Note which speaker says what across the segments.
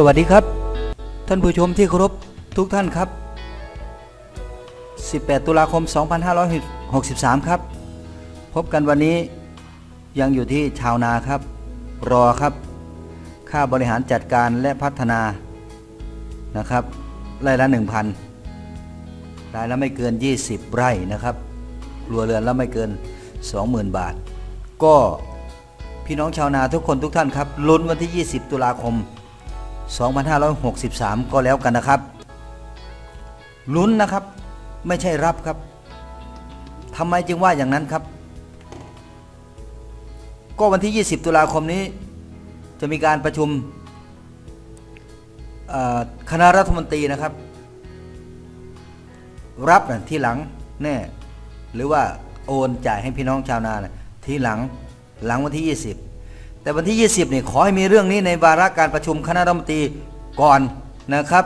Speaker 1: สวัสดีครับ ท่านผู้ชมที่เคารพทุกท่านครับ 18 ตุลาคม 2563 ครับ พบกันวันนี้ยังอยู่ที่ชาวนาครับ รอครับ ค่าบริหารจัดการและพัฒนานะครับไร่ละ 1,000 รายละไม่เกิน 20 ไร่นะครับครัวเรือนละไม่เกิน 20,000 บาท ก็พี่น้องชาวนาทุกคนทุกท่านครับลุ้นวันที่ 20 ตุลาคม 2563 ก็แล้วกันนะครับลุ้นนะครับ ไม่ใช่รับครับทำไมจึงว่าอย่างนั้นครับ ก็วันที่ 20 ตุลาคมนี้ จะมีการประชุมคณะรัฐมนตรีนะครับ รับนะที่หลังแน่หรือว่าโอนจ่ายให้พี่น้องชาวนานะที่หลังหลังวันที่ 20 แต่วันที่ 20เนี่ยขอให้มีเรื่องนี้ในวาระการประชุมคณะรัฐมนตรีก่อนนะครับ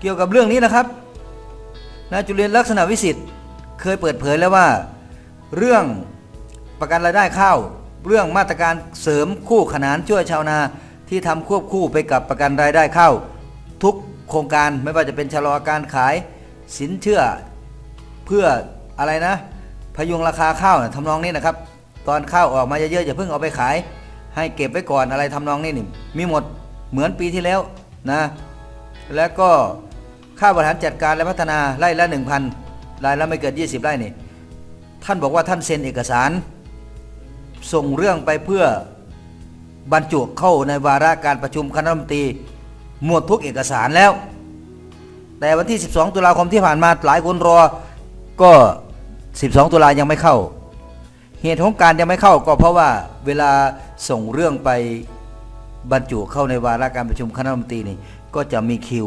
Speaker 1: เกี่ยวกับเรื่องนี้นะครับนายจุลินลักษณะวิสิทธิ์เคยเปิดเผยแล้วว่า เรื่องประกันรายได้ข้าวเรื่องมาตรการเสริมคู่ขนานช่วยชาวนาที่ทำควบคู่ไปกับประกันรายได้ข้าวทุกโครงการไม่ว่าจะเป็นชะลอการขายสินเชื่อเพื่ออะไรนะ พยุงราคาข้าวนะทำนองนี้นะครับ ตอนข้าวออกมาเยอะๆอย่าเพิ่งเอาไปขาย ให้เก็บไว้ก่อนอะไรทำนองนี้นี่มีหมดเหมือนปีที่แล้วนะแล้วก็ค่าบริหารจัดการและพัฒนาไร่ละ 1,000รายละไม่เกิน 20 ไร่นี่ท่านบอกว่าท่านเซ็นเอกสาร ส่งเรื่องไปเพื่อบรรจุเข้าในวาระการประชุมคณะรัฐมนตรีหมดทุกเอกสารแล้ว แต่วันที่ 12 ตุลาคมที่ผ่านมาหลายคนรอก็ 12 ตุลายังไม่เข้า เหตุของการยังไม่เข้าก็เพราะว่าเวลาส่งเรื่องไปบรรจุเข้าในวาระการประชุมคณะรัฐมนตรีนี่ก็จะมีคิว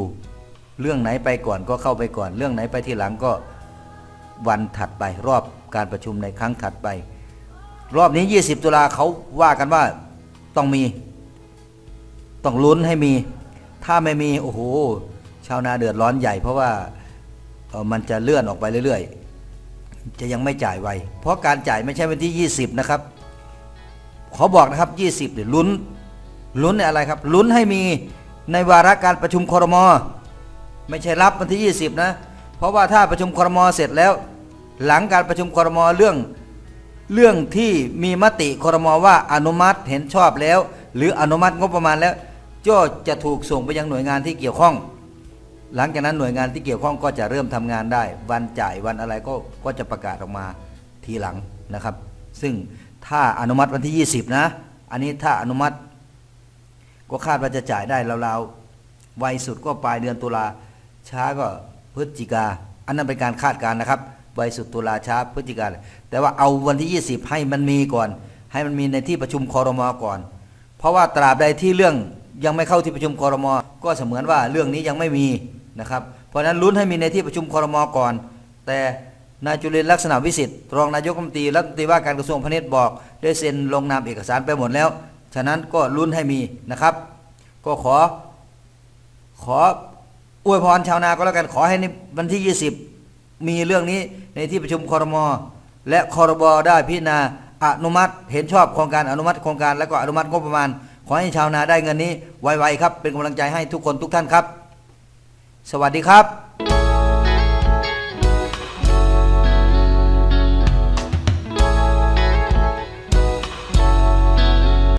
Speaker 1: เรื่องไหนไปก่อนก็เข้าไปก่อน เรื่องไหนไปทีหลังก็วันถัดไปรอบการประชุมในครั้งถัดไป รอบนี้ 20 ตุลาเขาว่ากันว่าต้องมี ต้องลุ้นให้มี ถ้าไม่มีโอ้โหชาวนาเดือดร้อนใหญ่ เพราะว่ามันจะเลื่อนออกไปเรื่อย จะยังไม่จ่ายไว เพราะการจ่ายไม่ใช่วันที่ 20 นะครับ ขอบอกนะครับ 20เนี่ยลุ้นลุ้นในอะไรครับ ลุ้นให้มีในวาระการประชุมครม ไม่ใช่รับวันที่ 20 นะ เพราะว่าถ้าประชุมครมเสร็จแล้ว หลังการประชุมครมเรื่องเรื่องที่มีมติครมว่าอนุมัติเห็นชอบแล้ว หรืออนุมัติงบประมาณแล้วก็จะถูกส่งไปยังหน่วยงานที่เกี่ยวข้อง หลังจากนั้นหน่วยงานที่เกี่ยวข้องก็จะเริ่มทำงานได้ วันจ่ายวันอะไรก็ก็จะประกาศออกมาทีหลังนะครับ ซึ่งถ้าอนุมัติวันที่ 20 นะ อันนี้ถ้าอนุมัติ ก็คาดว่าจะจ่ายได้ราวๆไวสุดก็ปลายเดือนตุลาช้าก็พฤศจิกา อันนั้นเป็นการคาดการณ์นะครับไวสุดตุลาช้าพฤศจิกาแต่ว่าเอาวันที่ 20 ให้มันมีก่อน ให้มันมีในที่ประชุมคอรมอก่อน เพราะว่าตราบใดที่เรื่องยังไม่เข้าที่ประชุมคอรมอก็เสมือนว่าเรื่องนี้ยังไม่มี นะครับ เพราะฉะนั้นลุ้นให้มีในที่ประชุมคอรมอก่อน แต่นายจุลินลักษณะวิสิทธิ์รองนายกรัฐมนตรีรัฐมนตรีว่าการกระทรวงพาณิชย์บอก ได้เซ็นลงนามเอกสารไปหมดแล้ว ฉะนั้นก็ลุ้นให้มีนะครับ ก็ขอขออวยพรชาวนาก็แล้วกันขอให้ในวันที่ 20 มีเรื่องนี้ในที่ประชุมคอรมอและคอรบได้พิจารณาอนุมัติเห็นชอบโครงการอนุมัติโครงการแล้วก็อนุมัติงบประมาณ ขอให้ชาวนาได้เงินนี้ไวๆครับ เป็นกำลังใจให้ทุกคนทุกท่านครับ สวัสดีครับ